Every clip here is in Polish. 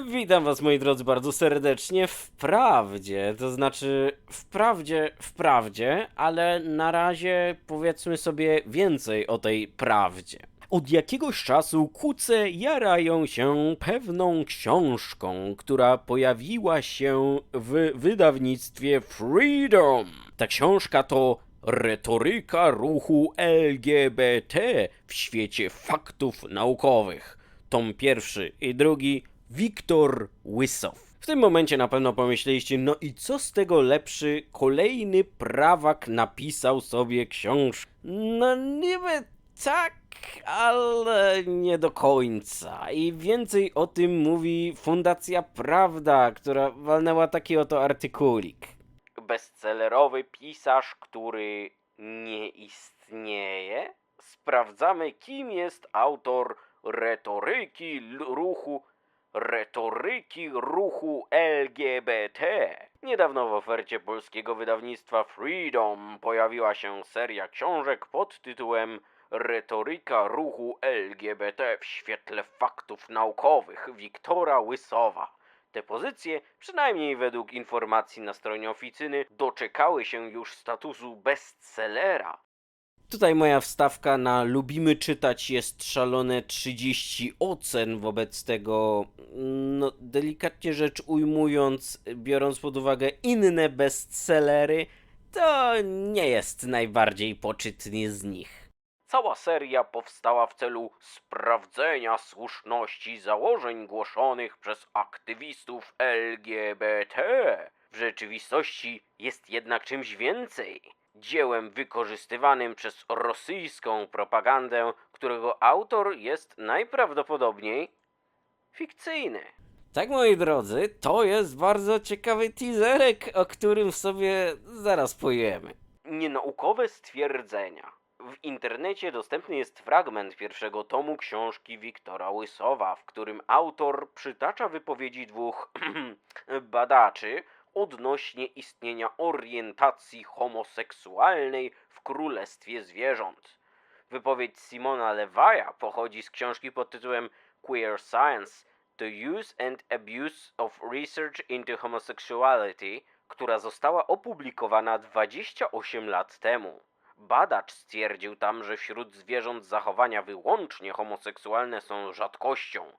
Witam was moi drodzy bardzo serdecznie. Wprawdzie, to znaczy wprawdzie, wprawdzie, ale na razie powiedzmy sobie więcej o tej prawdzie. Od jakiegoś czasu kuce jarają się pewną książką, która pojawiła się w wydawnictwie Freedom. Ta książka to Retoryka ruchu LGBT w świecie faktów naukowych. Tom pierwszy i drugi Wiktor Łysow. W tym momencie na pewno pomyśleliście, no i co z tego lepszy kolejny prawak napisał sobie książkę. No niby tak, ale nie do końca. I więcej o tym mówi Fundacja Prawda, która walnęła taki oto artykulik. Bestsellerowy pisarz, który nie istnieje? Sprawdzamy, kim jest autor retoryki ruchu retoryki ruchu LGBT. Niedawno w ofercie polskiego wydawnictwa Freedom pojawiła się seria książek pod tytułem Retoryka ruchu LGBT w świetle faktów naukowych Wiktora Łysowa. Te pozycje, przynajmniej według informacji na stronie oficyny, doczekały się już statusu bestsellera. Tutaj moja wstawka na lubimy czytać jest szalone 30 ocen wobec tego, no delikatnie rzecz ujmując, biorąc pod uwagę inne bestsellery, to nie jest najbardziej poczytny z nich. Cała seria powstała w celu sprawdzenia słuszności założeń głoszonych przez aktywistów LGBT. W rzeczywistości jest jednak czymś więcej. Dziełem wykorzystywanym przez rosyjską propagandę, którego autor jest najprawdopodobniej fikcyjny. Tak, moi drodzy, to jest bardzo ciekawy teaserek, o którym sobie zaraz pojemy. Nienaukowe stwierdzenia. W internecie dostępny jest fragment pierwszego tomu książki Wiktora Łysowa, w którym autor przytacza wypowiedzi dwóch badaczy odnośnie istnienia orientacji homoseksualnej w królestwie zwierząt. Wypowiedź Simona Lewaja pochodzi z książki pod tytułem Queer Science The Use and Abuse of Research into Homosexuality, która została opublikowana 28 lat temu. Badacz stwierdził tam, że wśród zwierząt zachowania wyłącznie homoseksualne są rzadkością.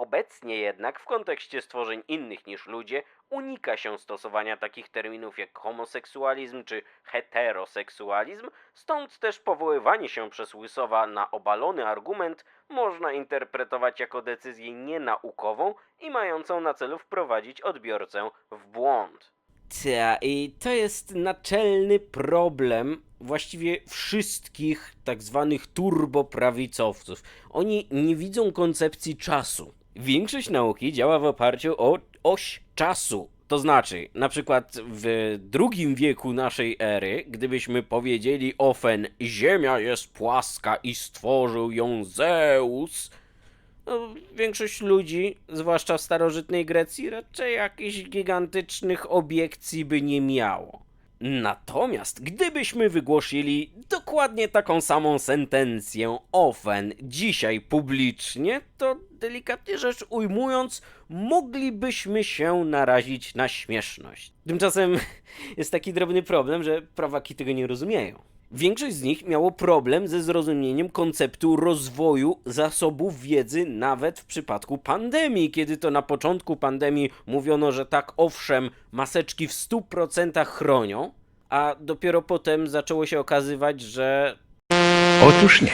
Obecnie jednak w kontekście stworzeń innych niż ludzie unika się stosowania takich terminów jak homoseksualizm czy heteroseksualizm, stąd też powoływanie się przez Łysowa na obalony argument można interpretować jako decyzję nienaukową i mającą na celu wprowadzić odbiorcę w błąd. Ta, i to jest naczelny problem właściwie wszystkich tak zwanych turboprawicowców. Oni nie widzą koncepcji czasu. Większość nauki działa w oparciu o oś czasu. To znaczy, na przykład w drugim wieku naszej ery, gdybyśmy powiedzieli ofen Ziemia jest płaska i stworzył ją Zeus, no, większość ludzi, zwłaszcza w starożytnej Grecji, raczej jakichś gigantycznych obiekcji by nie miało. Natomiast gdybyśmy wygłosili dokładnie taką samą sentencję ofen dzisiaj publicznie, to delikatnie rzecz ujmując, moglibyśmy się narazić na śmieszność. Tymczasem jest taki drobny problem, że prawaki tego nie rozumieją. Większość z nich miało problem ze zrozumieniem konceptu rozwoju zasobów wiedzy nawet w przypadku pandemii, kiedy to na początku pandemii mówiono, że tak owszem, maseczki w 100% chronią, a dopiero potem zaczęło się okazywać, że Otóż nie.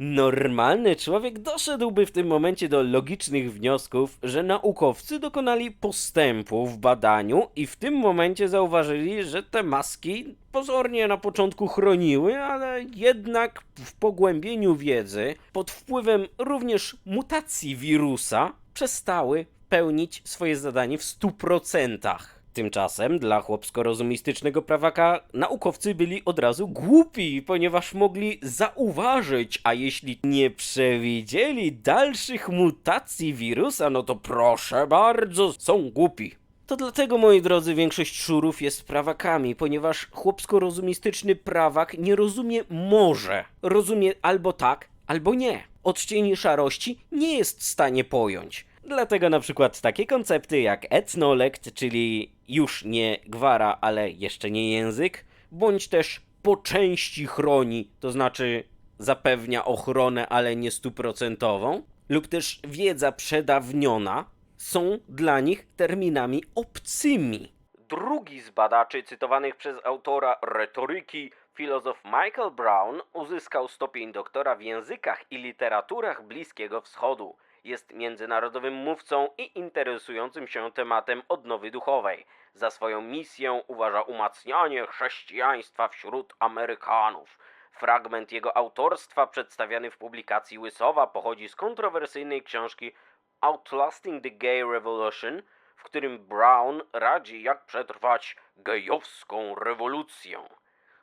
Normalny człowiek doszedłby w tym momencie do logicznych wniosków, że naukowcy dokonali postępu w badaniu i w tym momencie zauważyli, że te maski pozornie na początku chroniły, ale jednak w pogłębieniu wiedzy, pod wpływem również mutacji wirusa, przestały pełnić swoje zadanie w 100%. Tymczasem dla chłopsko-rozumistycznego prawaka naukowcy byli od razu głupi, ponieważ mogli zauważyć, a jeśli nie przewidzieli dalszych mutacji wirusa, no to proszę bardzo, są głupi. To dlatego, moi drodzy, większość szurów jest prawakami, ponieważ chłopsko-rozumistyczny prawak nie rozumie może. Rozumie albo tak, albo nie. Odcieni szarości nie jest w stanie pojąć. Dlatego na przykład takie koncepty jak etnolekt, czyli już nie gwara, ale jeszcze nie język, bądź też po części chroni, to znaczy zapewnia ochronę, ale nie stuprocentową, lub też wiedza przedawniona, są dla nich terminami obcymi. Drugi z badaczy cytowanych przez autora retoryki, filozof Michael Brown, uzyskał stopień doktora w językach i literaturach Bliskiego Wschodu. Jest międzynarodowym mówcą i interesującym się tematem odnowy duchowej. Za swoją misję uważa umacnianie chrześcijaństwa wśród Amerykanów. Fragment jego autorstwa przedstawiany w publikacji Łysowa pochodzi z kontrowersyjnej książki Outlasting the Gay Revolution, w którym Brown radzi jak przetrwać gejowską rewolucję.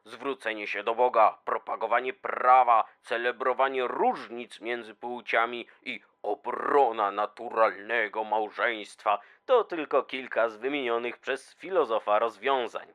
Zwrócenie się do Boga, propagowanie prawa, celebrowanie różnic między płciami i obrona naturalnego małżeństwa to tylko kilka z wymienionych przez filozofa rozwiązań.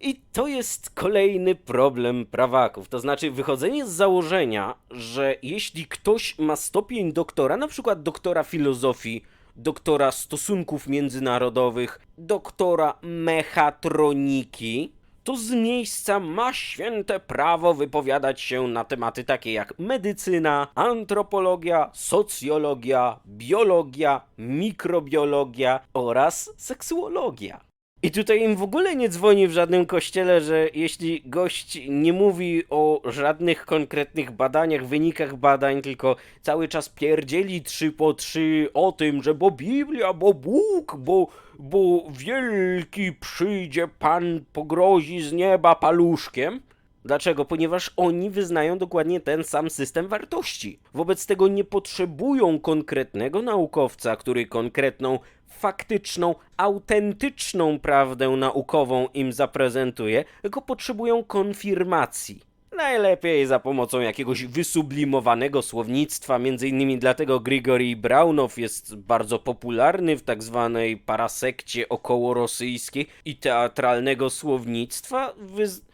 I to jest kolejny problem prawaków. To znaczy wychodzenie z założenia, że jeśli ktoś ma stopień doktora, na przykład doktora filozofii, doktora stosunków międzynarodowych, doktora mechatroniki, to z miejsca ma święte prawo wypowiadać się na tematy takie jak medycyna, antropologia, socjologia, biologia, mikrobiologia oraz seksuologia. I tutaj im w ogóle nie dzwoni w żadnym kościele, że jeśli gość nie mówi o żadnych konkretnych badaniach, wynikach badań, tylko cały czas pierdzieli trzy po trzy o tym, że bo Biblia, bo Bóg, bo, bo wielki przyjdzie Pan, pogrozi z nieba paluszkiem. Dlaczego? Ponieważ oni wyznają dokładnie ten sam system wartości. Wobec tego nie potrzebują konkretnego naukowca, który konkretną, faktyczną, autentyczną prawdę naukową im zaprezentuje, tylko potrzebują konfirmacji. Najlepiej za pomocą jakiegoś wysublimowanego słownictwa, między innymi dlatego Grigory Braunow jest bardzo popularny w tak zwanej parasekcie okołorosyjskiej i teatralnego słownictwa,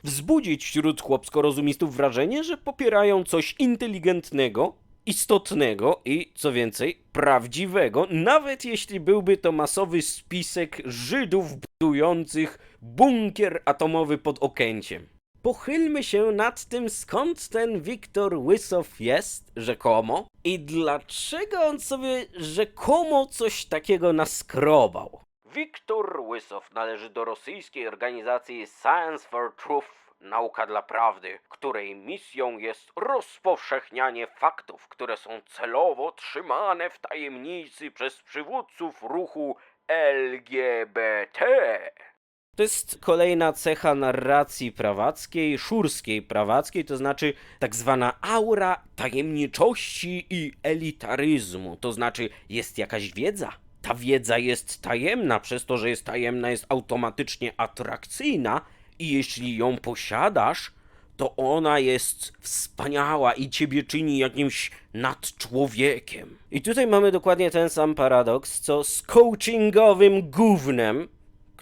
wzbudzić wśród chłopsko-rozumistów wrażenie, że popierają coś inteligentnego, istotnego i, co więcej, prawdziwego, nawet jeśli byłby to masowy spisek Żydów budujących bunkier atomowy pod Okęciem. Pochylmy się nad tym, skąd ten Wiktor Łysow jest, rzekomo, i dlaczego on sobie rzekomo coś takiego naskrobał. Wiktor Łysow należy do rosyjskiej organizacji Science for Truth, nauka dla prawdy, której misją jest rozpowszechnianie faktów, które są celowo trzymane w tajemnicy przez przywódców ruchu LGBT. To jest kolejna cecha narracji prawackiej, szurskiej prawackiej, to znaczy tak zwana aura tajemniczości i elitaryzmu. To znaczy jest jakaś wiedza. Ta wiedza jest tajemna, przez to, że jest tajemna, jest automatycznie atrakcyjna i jeśli ją posiadasz, to ona jest wspaniała i ciebie czyni jakimś nadczłowiekiem. I tutaj mamy dokładnie ten sam paradoks, co z coachingowym gównem,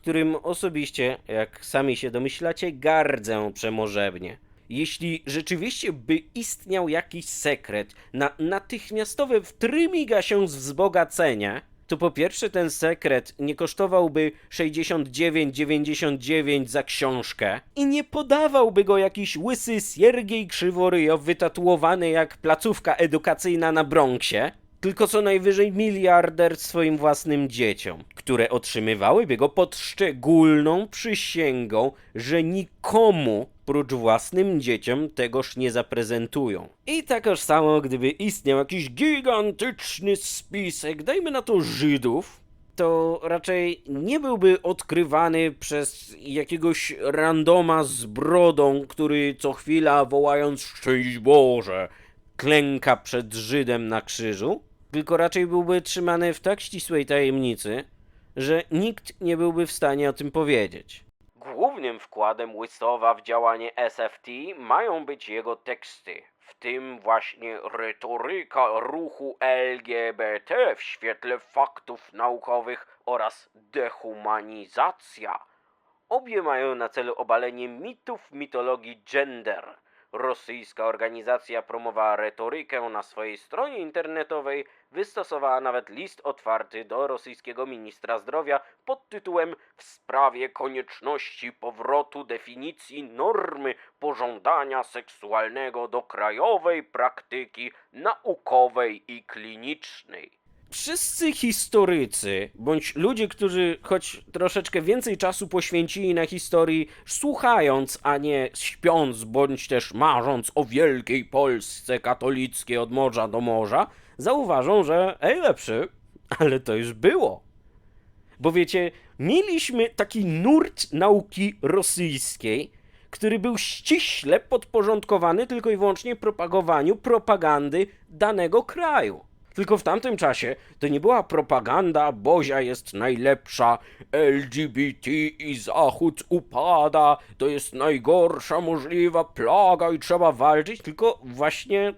którym osobiście, jak sami się domyślacie, gardzę przemożebnie. Jeśli rzeczywiście by istniał jakiś sekret na natychmiastowe wtrymiga się z wzbogacenie, to po pierwsze ten sekret nie kosztowałby 69,99 za książkę i nie podawałby go jakiś łysy Siergiej Krzyworyjow wytatuowany jak placówka edukacyjna na Bronxie, tylko co najwyżej miliarder swoim własnym dzieciom, które otrzymywałyby go pod szczególną przysięgą, że nikomu prócz własnym dzieciom tegoż nie zaprezentują. I takoż samo, gdyby istniał jakiś gigantyczny spisek, dajmy na to Żydów, to raczej nie byłby odkrywany przez jakiegoś randoma z brodą, który co chwila wołając szczęść Boże klęka przed Żydem na krzyżu, tylko raczej byłby trzymany w tak ścisłej tajemnicy, że nikt nie byłby w stanie o tym powiedzieć. Głównym wkładem Łysowa w działanie SFT mają być jego teksty, w tym właśnie retoryka ruchu LGBT w świetle faktów naukowych oraz dehumanizacja. Obie mają na celu obalenie mitów mitologii gender, rosyjska organizacja promowała retorykę na swojej stronie internetowej, wystosowała nawet list otwarty do rosyjskiego ministra zdrowia pod tytułem W sprawie konieczności powrotu definicji normy pożądania seksualnego do krajowej praktyki naukowej i klinicznej. Wszyscy historycy, bądź ludzie, którzy choć troszeczkę więcej czasu poświęcili na historii, słuchając, a nie śpiąc, bądź też marząc o wielkiej Polsce katolickiej od morza do morza, zauważą, że ej lepszy, ale to już było. Bo wiecie, mieliśmy taki nurt nauki rosyjskiej, który był ściśle podporządkowany tylko i wyłącznie propagowaniu propagandy danego kraju. Tylko w tamtym czasie to nie była propaganda, Bozia jest najlepsza, LGBT i Zachód upada, to jest najgorsza możliwa plaga i trzeba walczyć, tylko właśnie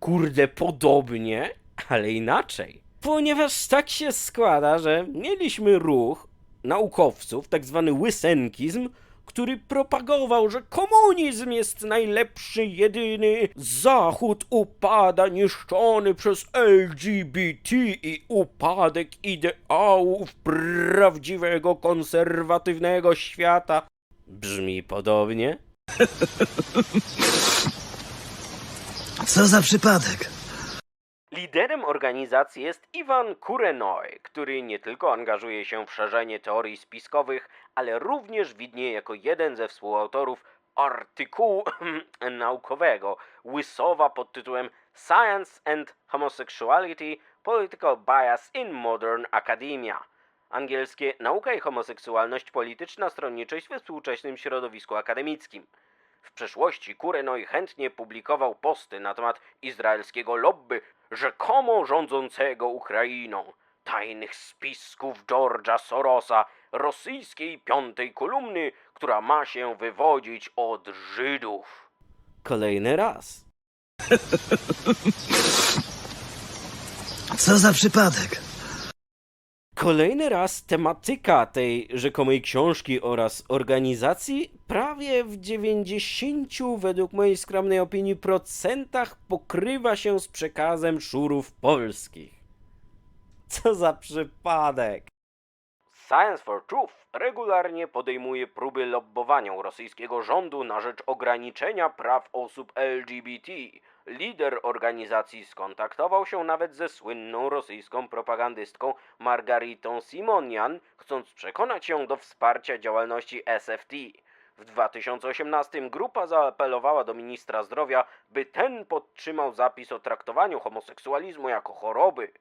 kurde podobnie, ale inaczej. Ponieważ tak się składa, że mieliśmy ruch naukowców, tak zwany łysenkizm, który propagował, że komunizm jest najlepszy, jedyny, Zachód upada niszczony przez LGBT i upadek ideałów prawdziwego konserwatywnego świata. Brzmi podobnie? Co za przypadek? Liderem organizacji jest Iwan Kurenoi, który nie tylko angażuje się w szerzenie teorii spiskowych, ale również widnieje jako jeden ze współautorów artykułu naukowego Łysowa pod tytułem Science and Homosexuality Political Bias in Modern Academia. Angielskie Nauka i homoseksualność polityczna stronniczość we współczesnym środowisku akademickim. W przeszłości Kurenoi chętnie publikował posty na temat izraelskiego lobby rzekomo rządzącego Ukrainą, tajnych spisków George'a Sorosa, rosyjskiej piątej kolumny, która ma się wywodzić od Żydów. Kolejny raz. Co za przypadek? Kolejny raz tematyka tej rzekomej książki oraz organizacji prawie w 90 według mojej skromnej opinii procentach pokrywa się z przekazem szurów polskich. Co za przypadek! Science for Truth regularnie podejmuje próby lobbowania u rosyjskiego rządu na rzecz ograniczenia praw osób LGBT. Lider organizacji skontaktował się nawet ze słynną rosyjską propagandystką Margaritą Simonian, chcąc przekonać ją do wsparcia działalności SFT. W 2018 grupa zaapelowała do ministra zdrowia, by ten podtrzymał zapis o traktowaniu homoseksualizmu jako choroby.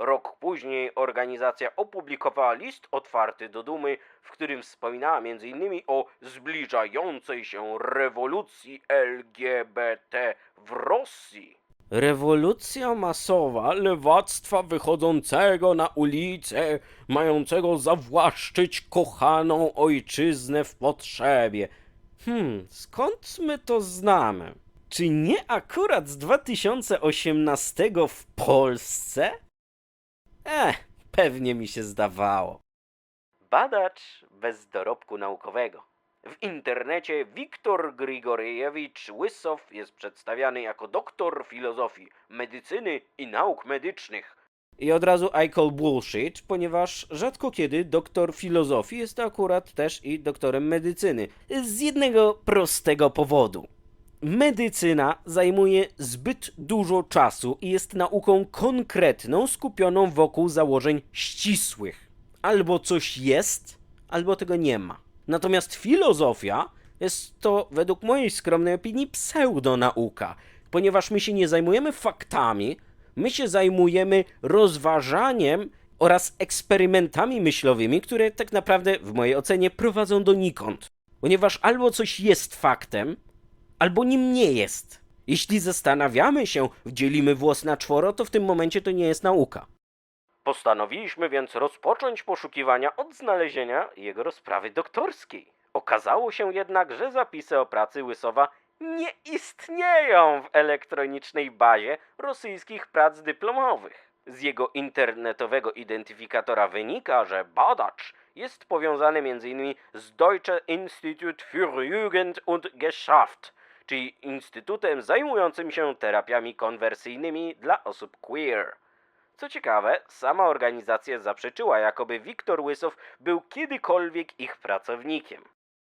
Rok później organizacja opublikowała list otwarty do Dumy, w którym wspominała m.in. o zbliżającej się rewolucji LGBT w Rosji. Rewolucja masowa lewactwa wychodzącego na ulicę, mającego zawłaszczyć kochaną ojczyznę w potrzebie. Hmm, skąd my to znamy? Czy nie akurat z 2018 w Polsce? Eh, pewnie mi się zdawało. Badacz bez dorobku naukowego. W internecie Wiktor Grigoriewicz Łysow jest przedstawiany jako doktor filozofii, medycyny i nauk medycznych. I od razu I call bullshit, ponieważ rzadko kiedy doktor filozofii jest akurat też i doktorem medycyny. Z jednego prostego powodu. Medycyna zajmuje zbyt dużo czasu i jest nauką konkretną, skupioną wokół założeń ścisłych. Albo coś jest, albo tego nie ma. Natomiast filozofia jest to, według mojej skromnej opinii, pseudonauka, ponieważ my się nie zajmujemy faktami, my się zajmujemy rozważaniem oraz eksperymentami myślowymi, które tak naprawdę, w mojej ocenie, prowadzą donikąd. Ponieważ albo coś jest faktem, albo nim nie jest. Jeśli zastanawiamy się, dzielimy włos na czworo, to w tym momencie to nie jest nauka. Postanowiliśmy więc rozpocząć poszukiwania od znalezienia jego rozprawy doktorskiej. Okazało się jednak, że zapisy o pracy Łysowa nie istnieją w elektronicznej bazie rosyjskich prac dyplomowych. Z jego internetowego identyfikatora wynika, że badacz jest powiązany m.in. z Deutsche Institut für Jugend und Geschaft, czyli instytutem zajmującym się terapiami konwersyjnymi dla osób queer. Co ciekawe, sama organizacja zaprzeczyła, jakoby Wiktor Łysow był kiedykolwiek ich pracownikiem.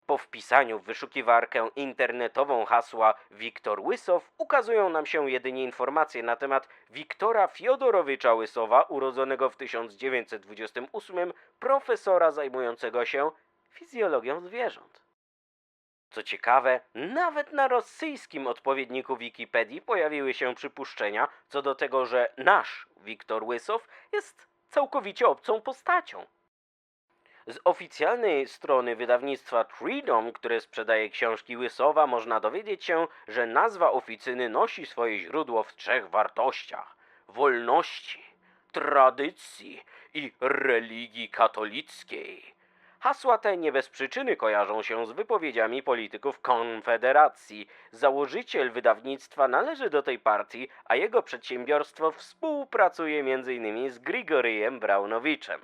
Po wpisaniu w wyszukiwarkę internetową hasła Wiktor Łysow ukazują nam się jedynie informacje na temat Wiktora Fiodorowicza Łysowa, urodzonego w 1928, profesora zajmującego się fizjologią zwierząt. Co ciekawe, nawet na rosyjskim odpowiedniku Wikipedii pojawiły się przypuszczenia co do tego, że nasz Wiktor Łysow jest całkowicie obcą postacią. Z oficjalnej strony wydawnictwa Freedom, które sprzedaje książki Łysowa, można dowiedzieć się, że nazwa oficyny nosi swoje źródło w trzech wartościach: wolności, tradycji i religii katolickiej. Hasła te nie bez przyczyny kojarzą się z wypowiedziami polityków Konfederacji. Założyciel wydawnictwa należy do tej partii, a jego przedsiębiorstwo współpracuje m.in. z Grigoryjem Braunowiczem.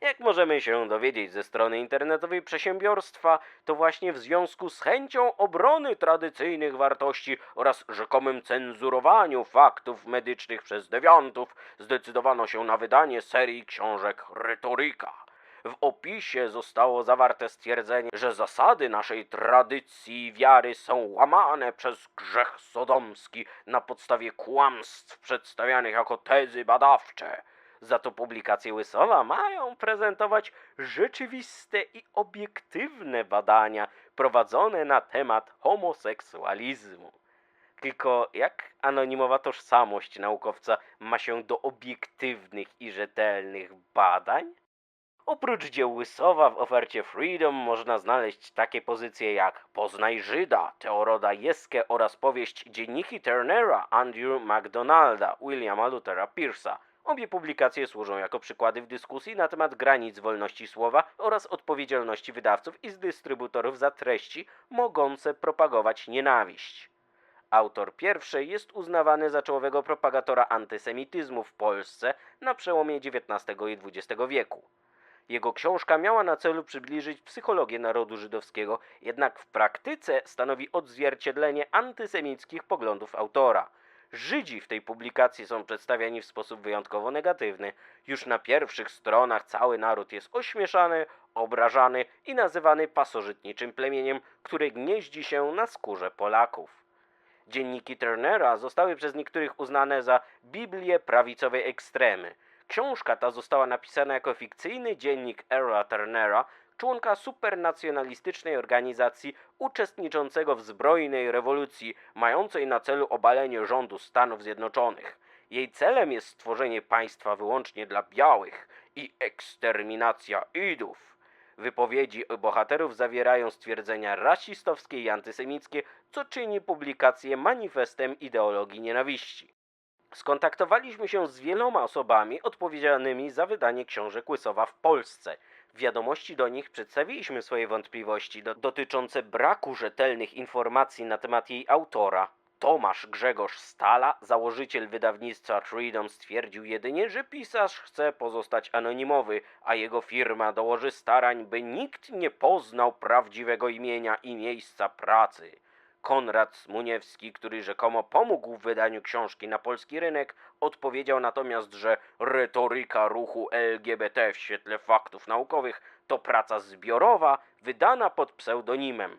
Jak możemy się dowiedzieć ze strony internetowej przedsiębiorstwa, to właśnie w związku z chęcią obrony tradycyjnych wartości oraz rzekomym cenzurowaniu faktów medycznych przez dewiantów zdecydowano się na wydanie serii książek Retoryka. W opisie zostało zawarte stwierdzenie, że zasady naszej tradycji i wiary są łamane przez grzech sodomski na podstawie kłamstw przedstawianych jako tezy badawcze. Za to publikacje Łysowa mają prezentować rzeczywiste i obiektywne badania prowadzone na temat homoseksualizmu. Tylko jak anonimowa tożsamość naukowca ma się do obiektywnych i rzetelnych badań? Oprócz dzieł Łysowa w ofercie Freedom można znaleźć takie pozycje jak Poznaj Żyda, Teoroda Jeskę oraz powieść Dzienniki Turnera Andrew MacDonalda, Williama Luthera Pierce'a. Obie publikacje służą jako przykłady w dyskusji na temat granic wolności słowa oraz odpowiedzialności wydawców i dystrybutorów za treści mogące propagować nienawiść. Autor pierwszej jest uznawany za czołowego propagatora antysemityzmu w Polsce na przełomie XIX i XX wieku. Jego książka miała na celu przybliżyć psychologię narodu żydowskiego, jednak w praktyce stanowi odzwierciedlenie antysemickich poglądów autora. Żydzi w tej publikacji są przedstawiani w sposób wyjątkowo negatywny. Już na pierwszych stronach cały naród jest ośmieszany, obrażany i nazywany pasożytniczym plemieniem, które gnieździ się na skórze Polaków. Dzienniki Turnera zostały przez niektórych uznane za Biblię prawicowej ekstremy. Książka ta została napisana jako fikcyjny dziennik Earla Turnera, członka supernacjonalistycznej organizacji uczestniczącego w zbrojnej rewolucji, mającej na celu obalenie rządu Stanów Zjednoczonych. Jej celem jest stworzenie państwa wyłącznie dla białych i eksterminacja Idów. Wypowiedzi bohaterów zawierają stwierdzenia rasistowskie i antysemickie, co czyni publikację manifestem ideologii nienawiści. Skontaktowaliśmy się z wieloma osobami odpowiedzialnymi za wydanie książek Łysowa w Polsce. W wiadomości do nich przedstawiliśmy swoje wątpliwości do, dotyczące braku rzetelnych informacji na temat jej autora. Tomasz Grzegorz Stala, założyciel wydawnictwa Freedom, stwierdził jedynie, że pisarz chce pozostać anonimowy, a jego firma dołoży starań, by nikt nie poznał prawdziwego imienia i miejsca pracy. Konrad Smuniewski, który rzekomo pomógł w wydaniu książki na polski rynek, odpowiedział natomiast, że retoryka ruchu LGBT w świetle faktów naukowych to praca zbiorowa wydana pod pseudonimem.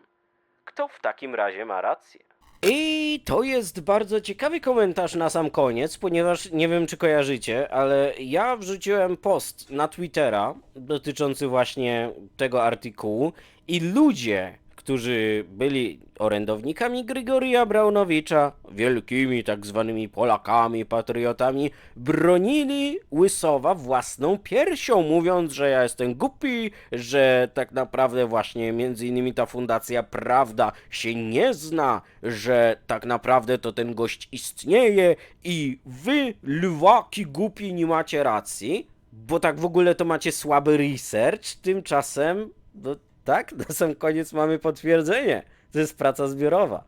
Kto w takim razie ma rację? I to jest bardzo ciekawy komentarz na sam koniec, ponieważ nie wiem czy kojarzycie, ale ja wrzuciłem post na Twittera dotyczący właśnie tego artykułu i ludzie, którzy byli orędownikami Grygoria Braunowicza, wielkimi tak zwanymi Polakami, patriotami, bronili Łysowa własną piersią, mówiąc, że ja jestem głupi, że tak naprawdę właśnie między innymi ta fundacja Prawda się nie zna, że tak naprawdę to ten gość istnieje i wy, lwaki głupi, nie macie racji, bo tak w ogóle to macie słaby research, tymczasem, no tak, na sam koniec mamy potwierdzenie. To jest praca zbiorowa.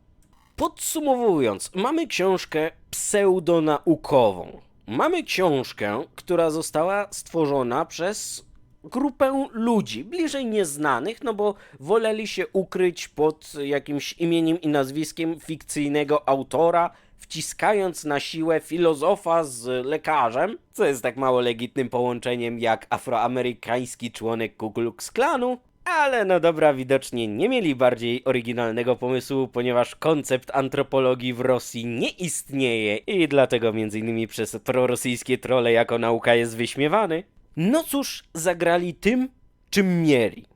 Podsumowując, mamy książkę pseudonaukową. Mamy książkę, która została stworzona przez grupę ludzi, bliżej nieznanych, no bo woleli się ukryć pod jakimś imieniem i nazwiskiem fikcyjnego autora, wciskając na siłę filozofa z lekarzem, co jest tak mało legitnym połączeniem jak afroamerykański członek Ku Klux Klanu. Ale no dobra, widocznie nie mieli bardziej oryginalnego pomysłu, ponieważ koncept antropologii w Rosji nie istnieje i dlatego innymi przez prorosyjskie trole jako nauka jest wyśmiewany. No cóż, zagrali tym, czym mieli.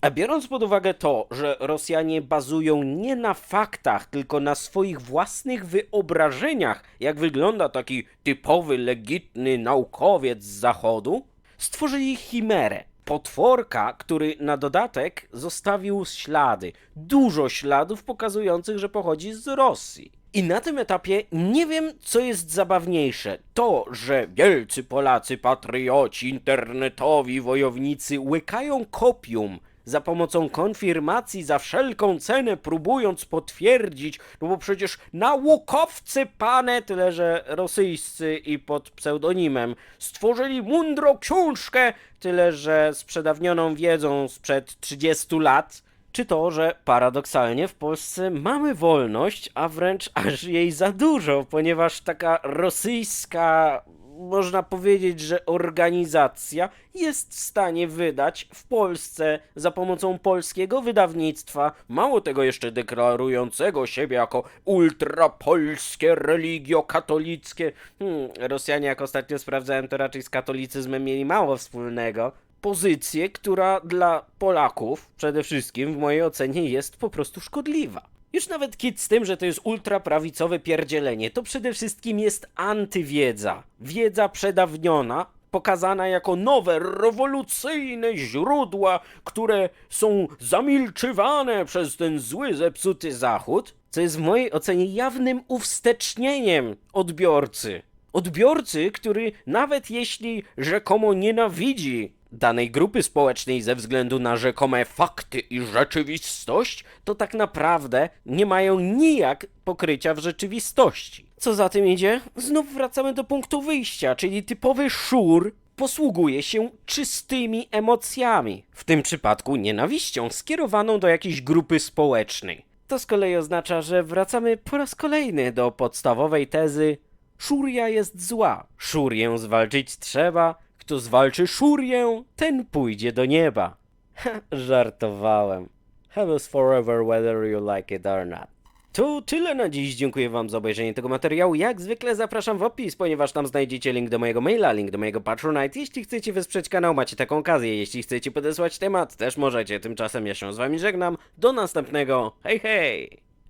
A biorąc pod uwagę to, że Rosjanie bazują nie na faktach, tylko na swoich własnych wyobrażeniach, jak wygląda taki typowy, legitny naukowiec z zachodu, stworzyli chimerę. Potworka, który na dodatek zostawił ślady, dużo śladów pokazujących, że pochodzi z Rosji. I na tym etapie nie wiem, co jest zabawniejsze. To, że wielcy Polacy, patrioci, internetowi wojownicy łykają kopium za pomocą konfirmacji za wszelką cenę, próbując potwierdzić, no bo przecież naukowcy pane, tyle że rosyjscy i pod pseudonimem, stworzyli mądrą książkę, tyle że z przedawnioną wiedzą sprzed 30 lat, czy to, że paradoksalnie w Polsce mamy wolność, a wręcz aż jej za dużo, ponieważ taka rosyjska, można powiedzieć, że organizacja jest w stanie wydać w Polsce za pomocą polskiego wydawnictwa, mało tego jeszcze deklarującego siebie jako ultrapolskie religio-katolickie. Hmm, Rosjanie, jak ostatnio sprawdzałem, to raczej z katolicyzmem mieli mało wspólnego pozycję, która dla Polaków przede wszystkim w mojej ocenie jest po prostu szkodliwa. Już nawet kit z tym, że to jest ultraprawicowe pierdzielenie, to przede wszystkim jest antywiedza. Wiedza przedawniona, pokazana jako nowe, rewolucyjne źródła, które są zamilczywane przez ten zły, zepsuty Zachód, co jest w mojej ocenie jawnym uwstecznieniem odbiorcy. Odbiorcy, który nawet jeśli rzekomo nienawidzi danej grupy społecznej ze względu na rzekome fakty i rzeczywistość, to tak naprawdę nie mają nijak pokrycia w rzeczywistości. Co za tym idzie? Znów wracamy do punktu wyjścia, czyli typowy szur posługuje się czystymi emocjami, w tym przypadku nienawiścią skierowaną do jakiejś grupy społecznej. To z kolei oznacza, że wracamy po raz kolejny do podstawowej tezy Szuria jest zła, Szurię zwalczyć trzeba, kto zwalczy Szurię, ten pójdzie do nieba. Żartowałem. Heaven's forever whether you like it or not. To tyle na dziś. Dziękuję Wam za obejrzenie tego materiału. Jak zwykle zapraszam w opis, ponieważ tam znajdziecie link do mojego maila, link do mojego Patronite. Jeśli chcecie wesprzeć kanał, macie taką okazję. Jeśli chcecie podesłać temat, też możecie. Tymczasem ja się z Wami żegnam. Do następnego. Hej, hej!